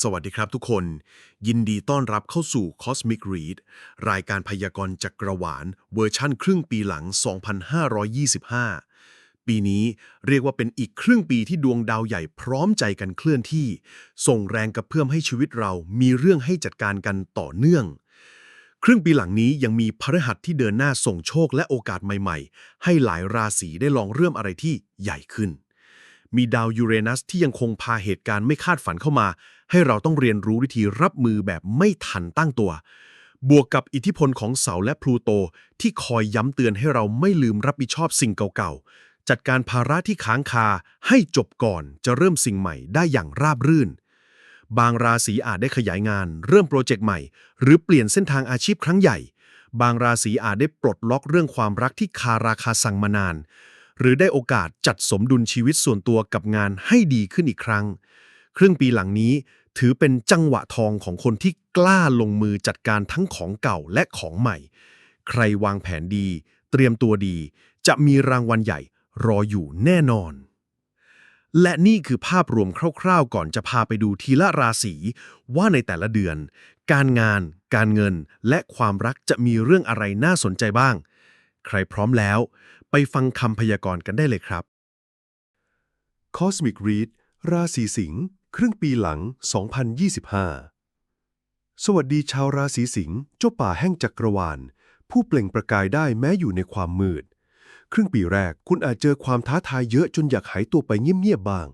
สวัสดีครับทุกคน ยินดีต้อนรับเข้าสู่ Cosmic Read รายการพยากรณ์จักรวาลเวอร์ชั่นครึ่งปีหลัง 2525 ปีนี้เรียกว่าเป็นอีกครึ่งปีที่ดวงดาวใหญ่พร้อมใจกันเคลื่อนที่ ส่งแรงกระเพื่อมให้ชีวิตเรามีเรื่องให้จัดการกันต่อเนื่อง ครึ่งปีหลังนี้ยังมีพฤหัสที่เดินหน้าส่งโชคและโอกาสใหม่ ๆ ให้หลายราศีได้ลองเริ่มอะไรที่ใหญ่ขึ้น มีดาวยูเรนัสที่ยังคงพาเหตุการณ์ไม่คาดฝันเข้ามา ให้เราต้องเรียนรู้วิธีรับมือแบบไม่ทันตั้งตัว บวกกับอิทธิพลของเสาร์และพลูโตที่คอยย้ำเตือนให้เราไม่ลืมรับผิดชอบสิ่งเก่าๆ จัดการภาระที่ค้างคาให้จบก่อนจะเริ่มสิ่งใหม่ได้อย่างราบรื่น บางราศีอาจได้ขยายงาน เริ่มโปรเจกต์ใหม่ หรือเปลี่ยนเส้นทางอาชีพครั้งใหญ่ บางราศีอาจได้ปลดล็อกเรื่องความรักที่คาราคาสั่งมานาน หรือได้โอกาสจัดสมดุลชีวิตส่วนตัวกับงานให้ดีขึ้นอีกครั้ง ครึ่งปีหลังนี้ถือเป็นจังหวะทองของคนที่กล้าลงมือจัดการทั้งของเก่าและของใหม่ ใครวางแผนดี เตรียมตัวดี จะมีรางวัลใหญ่รออยู่แน่นอน และนี่คือภาพรวมคร่าวๆ ก่อนจะพาไปดูทีละราศีว่าในแต่ละเดือน การงาน การเงิน และความรักจะมีเรื่องอะไรน่าสนใจบ้าง ใครพร้อมแล้ว ไปฟังคำพยากรณ์กันได้เลยครับ Cosmic Read ราศีสิงห์ครึ่งปีหลัง 2025 สวัสดีชาวราศีสิงห์เจ้าป่าแห่งจักรวาล ผู้เปล่งประกายได้แม้อยู่ในความมืด ครึ่งปีแรกคุณอาจเจอความท้าทายเยอะจนอยากหายตัวไปเงียบๆบ้าง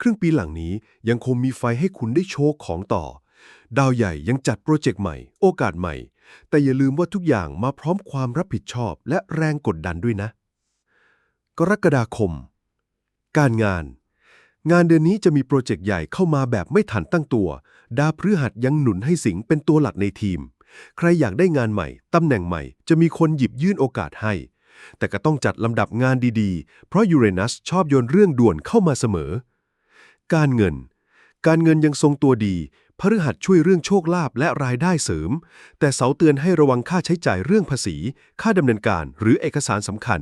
ครึ่งปีหลังนี้ยังคงมีไฟให้คุณได้โชว์ของต่อ ดาวใหญ่ยังจัดโปรเจกต์ใหม่ โอกาสใหม่ แต่อย่าลืมว่าทุกอย่างมาพร้อมความรับผิดชอบและแรงกดดันด้วยนะ กรกฎาคม การงาน งานเดือนนี้จะมีโปรเจกต์ใหญ่เข้ามาแบบไม่ทันตั้งตัว ดาวพฤหัสยังหนุนให้สิงเป็นตัวหลักในทีม ใครอยากได้งานใหม่ ตำแหน่งใหม่ จะมีคนหยิบยื่นโอกาสให้ แต่ก็ต้องจัดลำดับงานดีๆ เพราะยูเรนัสชอบโยนเรื่องด่วนเข้ามาเสมอ การเงิน การเงินยังทรงตัวดี พฤหัสช่วยเรื่องโชคลาภและรายได้เสริม แต่เสาเตือนให้ระวังค่าใช้จ่ายเรื่องภาษี ค่าดำเนินการหรือเอกสารสำคัญ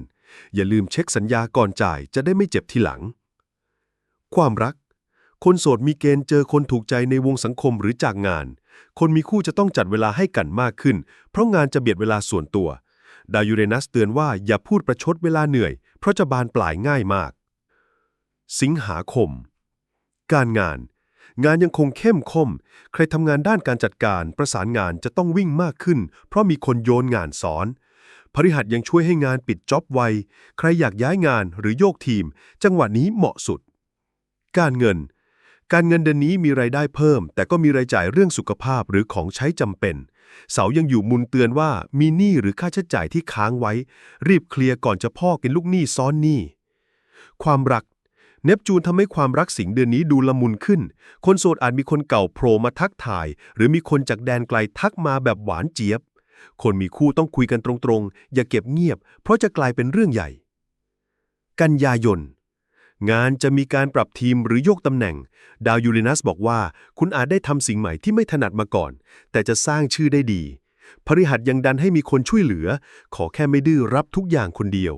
อย่าลืมเช็คสัญญาก่อนจ่ายจะได้ไม่เจ็บทีหลัง ความรัก คนโสดมีเกณฑ์เจอคนถูกใจในวงสังคมหรือจากงาน คนมีคู่จะต้องจัดเวลาให้กันมากขึ้น เพราะงานจะเบียดเวลาส่วนตัว ดาวยูเรนัสเตือนว่าอย่าพูดประชดเวลาเหนื่อย เพราะจะบานปลายง่ายมาก สิงหาคม การงาน งานยังคงเข้มข้นใครทำงานด้านการจัดการประสานงานจะต้องวิ่งมากขึ้น เพราะมีคนโยนงานสอนพฤหัสยังช่วยให้งานปิดจ็อบไว ใครอยากย้ายงานหรือโยกทีม จังหวะนี้เหมาะสุด การเงิน การเงินเดือนนี้มีรายได้เพิ่ม แต่ก็มีรายจ่ายเรื่องสุขภาพหรือของใช้จำเป็น เสายังอยู่มุนเตือนว่ามีหนี้หรือค่าใช้จ่ายที่ค้างไว้ รีบเคลียร์ก่อนจะพ่อกินลูกหนี้ซ้อนหนี้ความรัก เนปจูนทำให้ความรักสิงเดือนนี้ดูละมุนขึ้น คนโสดอาจมีคนเก่าโผล่มาทักทาย หรือมีคนจากแดนไกลทักมาแบบหวานเจี๊ยบ คนมีคู่ต้องคุยกันตรงๆ อย่าเก็บเงียบ เพราะจะกลายเป็นเรื่องใหญ่ กันยายน งานจะมีการปรับทีมหรือโยกตำแหน่ง ดาวยูเรนัสบอกว่า คุณอาจได้ทำสิ่งใหม่ที่ไม่ถนัดมาก่อน แต่จะสร้างชื่อได้ดีพฤหัสยังดันให้มีคนช่วยเหลือ ขอแค่ไม่ดื้อรับทุกอย่างคนเดียว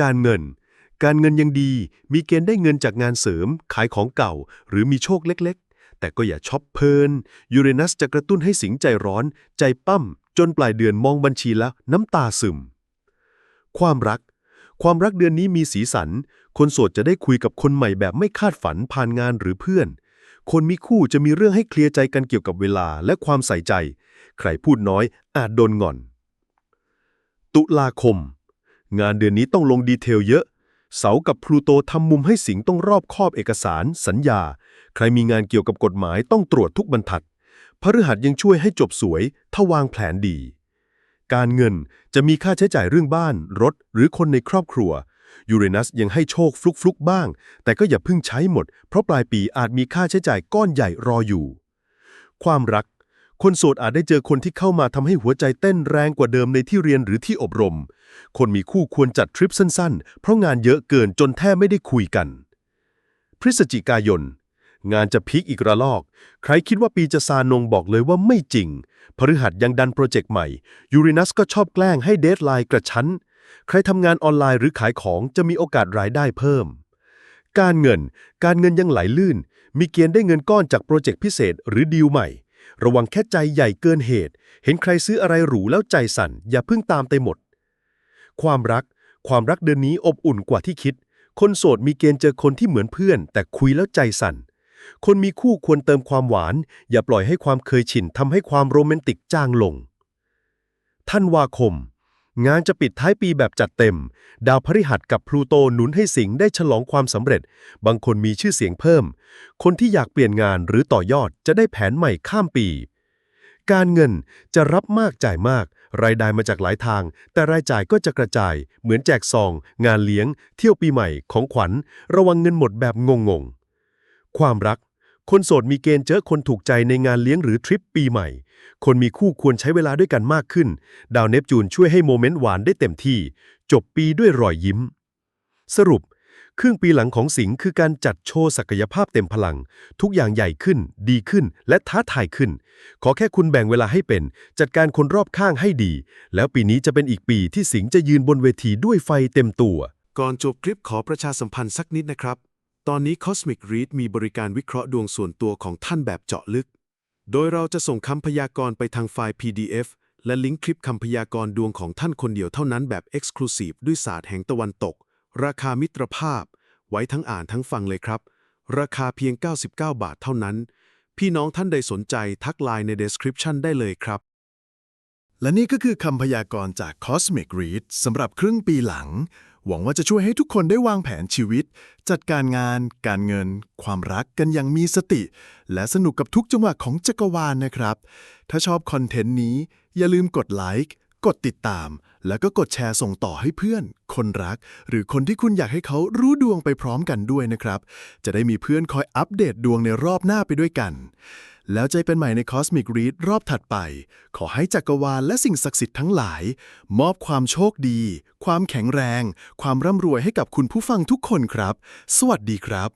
การเงิน การเงินยังดี มีเกณฑ์ได้เงินจากงานเสริม ขายของเก่า หรือมีโชคเล็กๆ แต่ก็อย่าช็อปเพลิน ยูเรนัสจะกระตุ้นให้สิงใจร้อน ใจปั้ม จนปลายเดือนมองบัญชีแล้วน้ำตาซึม ความรัก ความรักเดือนนี้มีสีสัน คนโสดจะได้คุยกับคนใหม่แบบไม่คาดฝันผ่านงานหรือเพื่อน คนมีคู่จะมีเรื่องให้เคลียร์ใจกันเกี่ยวกับเวลาและความใส่ใจ ใครพูดน้อยอาจโดนงอน ตุลาคม งานเดือนนี้ต้องลงดีเทลเยอะ เสากับพลูโตทำมุมให้สิงต้องรอบคอบเอกสาร สัญญา ใครมีงานเกี่ยวกับกฎหมายต้องตรวจทุกบรรทัด พฤหัสยังช่วยให้จบสวย ถ้าวางแผนดี การเงินจะมีค่าใช้จ่ายเรื่องบ้าน รถ หรือคนในครอบครัว ยูเรนัสยังให้โชคฟลุกๆบ้าง แต่ก็อย่าเพิ่งใช้หมด เพราะปลายปีอาจมีค่าใช้จ่ายก้อนใหญ่รออยู่ ความรัก คนโสดอาจได้เจอคนที่เข้ามาทำให้หัวใจเต้นแรงกว่าเดิมในที่เรียนหรือที่อบรม คนมีคู่ควรจัดทริปสั้นๆ เพราะงานเยอะเกินจนแทบไม่ได้คุยกัน พฤศจิกายน งานจะพีคอีกระลอก ใครคิดว่าปีจะซานงบอกเลยว่าไม่จริง พฤหัสยังดันโปรเจกต์ใหม่ยูเรนัสก็ชอบแกล้งให้เดทไลน์กระชั้น ใครทำงานออนไลน์หรือขายของจะมีโอกาสรายได้เพิ่มการเงิน การเงินยังไหลลื่น มีเกณฑ์ได้เงินก้อนจากโปรเจกต์พิเศษหรือดีลใหม่ ระวังแค่ใจใหญ่เกินเหตุ เห็นใครซื้ออะไรหรูแล้วใจสั่น อย่าเพิ่งตามไปหมด ความรัก ความรักเดือนนี้อบอุ่นกว่าที่คิด คนโสดมีเกณฑ์เจอคนที่เหมือนเพื่อน แต่คุยแล้วใจสั่น คนมีคู่ควรเติมความหวาน อย่าปล่อยให้ความเคยชินทำให้ความโรแมนติกจางลง ท่านวาคม งานจะปิดท้ายปีแบบจัดเต็ม ดาวพฤหัสกับพลูโตหนุนให้สิงห์ได้ฉลองความสำเร็จ บางคนมีชื่อเสียงเพิ่ม คนที่อยากเปลี่ยนงานหรือต่อยอดจะได้แผนใหม่ข้ามปี การเงินจะรับมากจ่ายมาก รายได้มาจากหลายทาง แต่รายจ่ายก็จะกระจาย เหมือนแจกซอง งานเลี้ยง เที่ยวปีใหม่ของขวัญ ระวังเงินหมดแบบงงๆ ความรัก คนโสดมีเกณฑ์เจอคนถูกใจในงานเลี้ยงหรือทริปปีใหม่ คนมีคู่ควรใช้เวลาด้วยกันมากขึ้น ดาวเนปจูนช่วยให้โมเมนต์หวานได้เต็มที่ จบปีด้วยรอยยิ้ม สรุป ครึ่งปีหลังของสิงห์คือการจัดโชว์ศักยภาพเต็มพลัง ทุกอย่างใหญ่ขึ้น ดีขึ้น และท้าทายขึ้น ขอแค่คุณแบ่งเวลาให้เป็น จัดการคนรอบข้างให้ดี แล้วปีนี้จะเป็นอีกปีที่สิงห์จะยืนบนเวทีด้วยไฟเต็มตัว ก่อนจบคลิปขอประชาสัมพันธ์สักนิดนะครับ ตอนนี้ Cosmic Read มีบริการวิเคราะห์ดวงส่วนตัวของท่านแบบเจาะลึก โดยเราจะส่งคำพยากรณ์ไปทางไฟล์ PDF และลิงก์คลิปคำพยากรณ์ดวงของท่านคนเดียวเท่านั้นแบบ Exclusive ด้วยศาสตร์แห่งตะวันตก ราคามิตรภาพ ไว้ทั้งอ่านทั้งฟังเลยครับ ราคาเพียง 99 บาทเท่านั้น พี่น้องท่านใดสนใจทักไลน์ใน Description ได้เลยครับ และนี่ก็คือคำพยากรณ์จาก Cosmic Read สำหรับครึ่งปีหลัง หวังว่าจะช่วยให้ทุกคนได้วางแผนชีวิต จัดการงาน การเงิน ความรักกันอย่างมีสติ และสนุกกับทุกจังหวะของจักรวาลนะครับ ถ้าชอบคอนเทนต์นี้ อย่าลืมกดไลค์กดติดตาม แล้วก็กดแชร์ส่งต่อให้เพื่อน คนรัก หรือคนที่คุณอยากให้เขารู้ดวงไปพร้อมกันด้วยนะครับ จะได้มีเพื่อนคอยอัปเดตดวงในรอบหน้าไปด้วยกัน แล้วเจอกันใหม่ใน Cosmic Read รอบถัดไป ขอให้จักรวาลและสิ่งศักดิ์สิทธิ์ทั้งหลาย มอบความโชคดี ความแข็งแรง ความร่ำรวยให้กับคุณผู้ฟังทุกคนครับ สวัสดีครับ